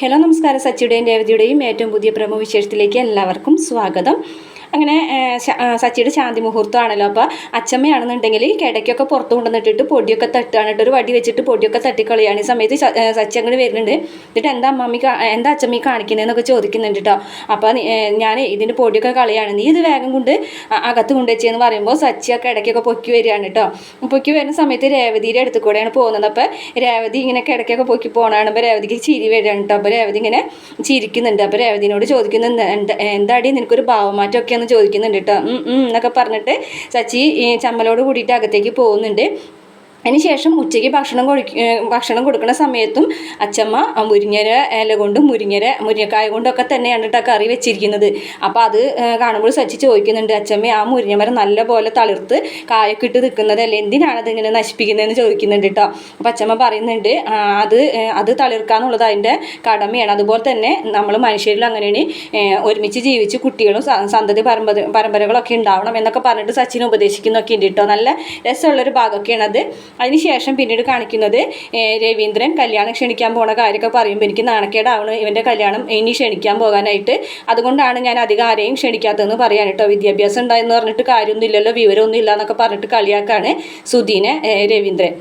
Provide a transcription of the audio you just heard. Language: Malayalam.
ഹലോ നമസ്കാരം. സച്ചിയുടെയും രേവതിയുടെയും ഏറ്റവും പുതിയ പ്രമുഖ വിശേഷത്തിലേക്ക് എല്ലാവർക്കും സ്വാഗതം. അങ്ങനെ സച്ചിയുടെ ശാന്തി മുഹൂർത്തമാണല്ലോ. അപ്പോൾ അച്ചമ്മയാണെന്നുണ്ടെങ്കിൽ കിടക്കൊക്കെ പുറത്ത് കൊണ്ടുവന്നിട്ടിട്ട് പൊടിയൊക്കെ തട്ടുകയാണ് ഒരു വടി വെച്ചിട്ട് പൊടിയൊക്കെ തട്ടിക്കളയാണ്. ഈ സമയത്ത് സച്ചി അങ്ങോട്ട് വരുന്നുണ്ട്. എന്നിട്ട് എന്താ അമ്മമ്മി എന്താ അച്ഛമ്മി കാണിക്കുന്നതെന്നൊക്കെ ചോദിക്കുന്നുണ്ട് കേട്ടോ. അപ്പോൾ ഞാൻ ഇതിന്റെ പൊടിയൊക്കെ കളയാണ്. നീ ഇത് വേഗം കൊണ്ട് അകത്ത് കൊണ്ടുവച്ചെന്ന് പറയുമ്പോൾ സച്ചി സച്ചിയൊക്കെ ഇടയ്ക്കൊക്കെ പൊക്കി വരികയാണ് കേട്ടോ. പൊക്കി വരുന്ന സമയത്ത് രേവതിയുടെ അടുത്ത് കൂടെയാണ് പോകുന്നത്. അപ്പോൾ രേവതി ഇങ്ങനെ കിടക്കൊക്കെ പൊക്കി പോകണതാണ് അപ്പോൾ രേവതിക്ക് ചിരി വരികയാണ് കേട്ടോ. അപ്പോൾ രേവതി ഇങ്ങനെ ചിരിക്കുന്നുണ്ട്. അപ്പോൾ രേവതിനോട് ചോദിക്കുന്നുണ്ട് എന്താ എന്താടി നിനക്കൊരു ഭാവമാറ്റമൊക്കെ എന്ന് ചോദിക്കുന്നുണ്ട് കേട്ടോ എന്നൊക്കെ പറഞ്ഞിട്ട് സച്ചി ചമ്മലോട് കൂടിയിട്ട് അകത്തേക്ക് പോകുന്നുണ്ട്. അതിന് ശേഷം ഉച്ചയ്ക്ക് ഭക്ഷണം കൊടുക്ക ഭക്ഷണം കൊടുക്കുന്ന സമയത്തും അച്ചമ്മ മുരിങ്ങര ഇല കൊണ്ടും മുരിങ്ങര മുരിങ്ങക്കായ കൊണ്ടൊക്കെ തന്നെയാണ് കേട്ടോ കറി വെച്ചിരിക്കുന്നത്. അപ്പോൾ അത് കാണുമ്പോൾ സച്ചി ചോദിക്കുന്നുണ്ട് അച്ചമ്മ ആ മുരിങ്ങമരം നല്ല പോലെ തളിർത്ത് കായൊക്കെ ഇട്ട് നിൽക്കുന്നതല്ലേ എന്തിനാണ് അത് ഇങ്ങനെ നശിപ്പിക്കുന്നതെന്ന് ചോദിക്കുന്നുണ്ട് കേട്ടോ അപ്പോൾ അച്ചമ്മ പറയുന്നുണ്ട് ആ, അത് തളിർക്കുക അത് തളിർക്കാന്നുള്ളത് അതിന്റെ കടമയാണ്. അതുപോലെ തന്നെ നമ്മൾ മനുഷ്യരിൽ അങ്ങനെയാണ് ഒരുമിച്ച് ജീവിച്ച് കുട്ടികളും സന്തതി പരമ്പര പരമ്പരകളൊക്കെ ഉണ്ടാവണം എന്നൊക്കെ പറഞ്ഞിട്ട് സച്ചിനെ ഉപദേശിക്കുന്നൊക്കെ ഉണ്ട് കേട്ടോ നല്ല രസമുള്ളൊരു ഭാഗമൊക്കെയാണ് അത് അതിനുശേഷം പിന്നീട് കാണിക്കുന്നത് രവീന്ദ്രൻ കല്യാണം ക്ഷണിക്കാൻ പോണ കാര്യമൊക്കെ പറയുമ്പോൾ എനിക്ക് നാണക്കേടാവണം. ഇവന്റെ കല്യാണം ഇനി ക്ഷണിക്കാൻ പോകാനായിട്ട്. അതുകൊണ്ടാണ് ഞാൻ അധികം ആരെയും ക്ഷണിക്കാത്തതെന്ന് പറയാൻ വിദ്യാഭ്യാസം ഉണ്ടായെന്ന് പറഞ്ഞിട്ട് കാര്യമൊന്നുമില്ലല്ലോ വിവരമൊന്നും ഇല്ല എന്നൊക്കെ പറഞ്ഞിട്ട് കളിയാക്കാണ് സുധീനെ രവീന്ദ്രൻ.